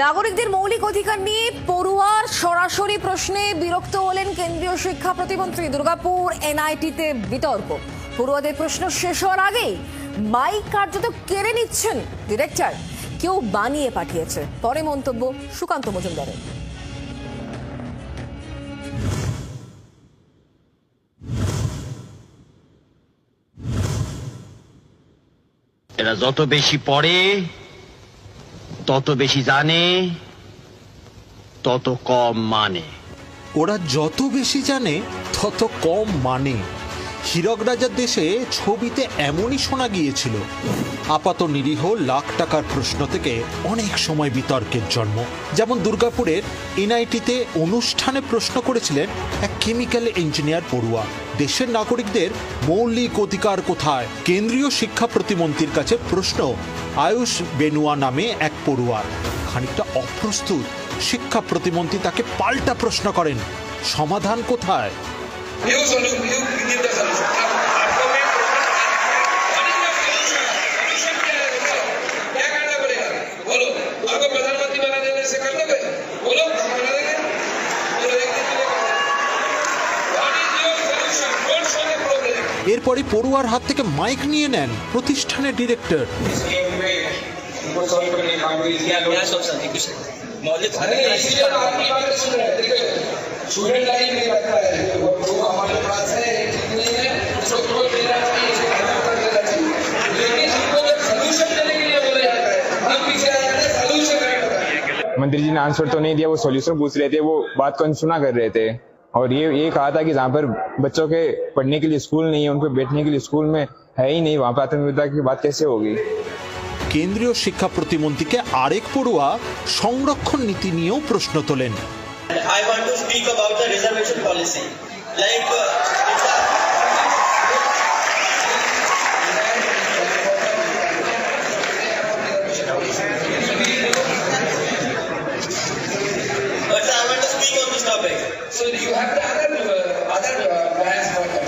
নাগরিকদের মৌলিক অধিকার নিয়ে পড়ুয়ার সরাসরি প্রশ্নে বিরক্ত হলেন কেন্দ্রীয় শিক্ষা প্রতিমন্ত্রী দুর্গাপুর এনআইটিতে বিতর্ক। পড়ুয়াদের প্রশ্ন শেষ হওয়ার আগেই মাইক কার্যত কেড়ে নিচ্ছেন ডিরেক্টর। কেউ বানিয়ে পাঠিয়েছে। পরে মন্তব্য সুকান্ত মজুমদারের। এরা যত বেশি পড়ে তত বেশি জানে তত কম মানে। ওরা যত বেশি জানে তত কম মানে। হীরক রাজার দেশে ছবিতে এমনই শোনা গিয়েছিল। আপাত নিরীহ লাখ টাকার প্রশ্ন থেকে অনেক সময় বিতর্কের জন্ম। যেমন দুর্গাপুরের এনআইটিতে অনুষ্ঠানে প্রশ্ন করেছিলেন এক কেমিক্যাল ইঞ্জিনিয়ার পড়ুয়া। দেশের নাগরিকদের মৌলিক অধিকার কোথায়? কেন্দ্রীয় শিক্ষা প্রতিমন্ত্রীর কাছে প্রশ্ন, আয়ুষ বেনুয়া নামে এক পড়ুয়ার খানিকটা অপ্রস্তুত শিক্ষা প্রতিমন্ত্রী তাকে পাল্টা প্রশ্ন করেন, সমাধান কোথায়? अरे इसीलिए तो आपकी बातें सुन रहे हैं देखिए स्टूडेंट लाइन में लगता है वो वो हमारे पास है ठीक नहीं है मंत्री जी ने आंसर तो नहीं दिया वो सॉल्यूशन पूछ रहे थे वो बात को अनसुना कर रहे थे और ये ये कहा था कि जहाँ पर बच्चों के पढ़ने के लिए स्कूल नहीं है उनको बैठने के लिए स्कूल में है ही नहीं वहाँ पर आत्मनिर्भरता की बात कैसे होगी কেন্দ্রীয় শিক্ষা প্রতিমন্ত্রীকে আরেক পড়ুয়া সংরক্ষণ নীতি নিয়েও প্রশ্ন তোলেন I want to speak about the reservation policy. Like, uh, you have the other other uh, plans for.